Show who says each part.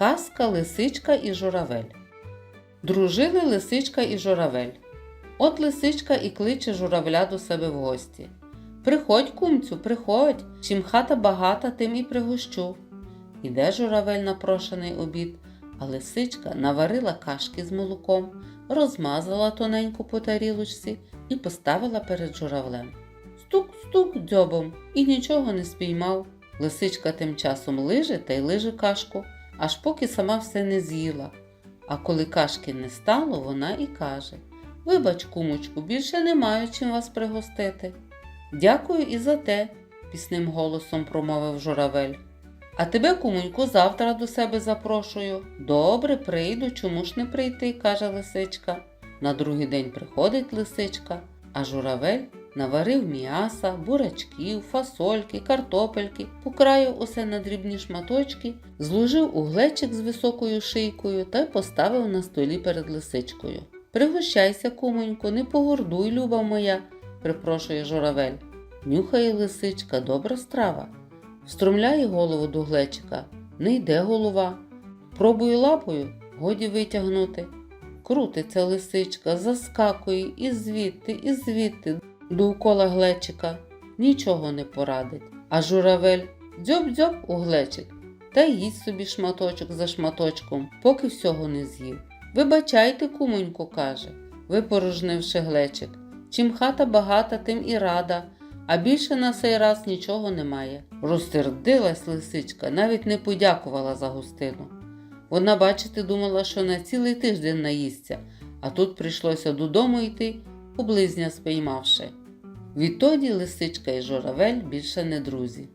Speaker 1: Казка Лисичка і журавель. Дружили лисичка і журавель. От лисичка і кличе журавля до себе в гості. Приходь, кумцю, приходь, чим хата багата, тим і пригощу. Іде журавель на прошений обід, а лисичка наварила кашки з молоком, розмазала тоненько по тарілочці і поставила перед журавлем. Стук-стук дзьобом і нічого не спіймав. Лисичка тим часом лиже та й лиже кашку, аж поки сама все не з'їла. А коли кашки не стало, вона і каже Вибач, кумочку, більше не маю чим вас пригостити. Дякую і за те, пісним голосом промовив журавель. А тебе, кумоньку, завтра до себе запрошую. Добре, прийду, чому ж не прийти, каже лисичка. На другий день приходить лисичка, а журавель наварив м'яса, бурачків, фасольки, картопельки, покраїв усе на дрібні шматочки, зложив у глечик з високою шийкою та поставив на столі перед лисичкою. Пригощайся, кумонько, не погордуй, люба моя, припрошує журавель. Нюхає лисичка, добра страва. Встромляє голову до глечика, не йде голова. Пробує лапою, годі витягнути. Крутиться лисичка, заскакує і звідти, і звідти, довкола глечика. Нічого не порадить. А журавель дзьоб-дзьоб у глечик та їсть собі шматочок за шматочком, поки всього не з'їв. Вибачайте, кумонько, каже, випорожнивши глечик. Чим хата багата, тим і рада, а більше на цей раз нічого немає. Розсердилась лисичка, навіть не подякувала за гостину. Вона, бачите, думала, що на цілий тиждень наїсться, а тут прийшлося додому йти, облизня спіймавши. Відтоді лисичка і журавель більше не друзі.